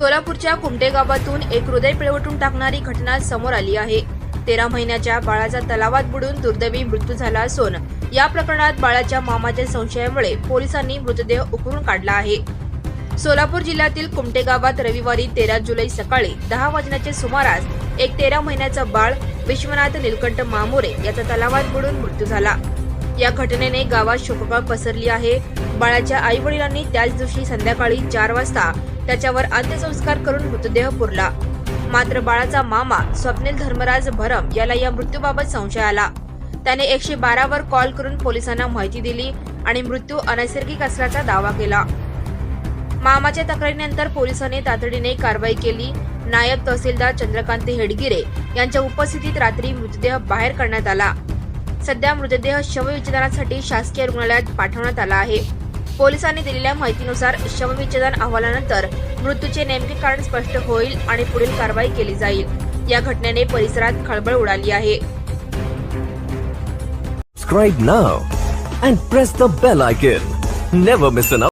सोलापूरच्या कुमटे गावातून एक हृदय पिळवटून टाकणारी घटना समोर आली आहे. तेरा महिन्याच्या बाळाचा तलावात बुडून दुर्दैवी मृत्यू झाला असून या प्रकरणात बाळाच्या मामाच्या संशयामुळे पोलिसांनी मृतदेह उकरून काढला आहे. सोलापूर जिल्ह्यातील कुमटे गावात रविवारी तेरा जुलै सकाळी दहा वाजण्याच्या सुमारास एक तेरा महिन्याचा बाळ विश्वनाथ निलकंठ मामोरे याचा तलावात बुडून मृत्यू झाला. या घटनेने गावात शोककळ पसरली आहे. बाळाच्या आई वडिलांनी त्याच दिवशी संध्याकाळी चार वाजता त्याच्यावर अंत्यसंस्कार करून मृतदेह पुरला. मात्र बाळाचा मामा स्वप्नील धर्मराज भरम याला या मृत्यूबाबत संशय आला. त्याने एकशे बारावर कॉल करून पोलिसांना माहिती दिली आणि मृत्यू अनैसर्गिक असल्याचा दावा केला. मामाच्या तक्रारीनंतर पोलिसांनी तातडीने कारवाई केली. नायब तहसीलदार चंद्रकांत हेडगिरे यांच्या उपस्थितीत रात्री मृतदेह बाहेर काढण्यात आला. सध्या मृतदेह शवविच्छेदनासाठी शासकीय रुग्णालयात पाठवण्यात आला आहे. पोलिसांनी दिलेल्या माहितीनुसार शवविच्छेदन अहवालानंतर मृत्यूचे नेमके कारण स्पष्ट होईल आणि पुढील कारवाई केली जाईल या घटनेने परिसरात खळबळ उडाली आहे Subscribe now and press the bell icon. Never miss an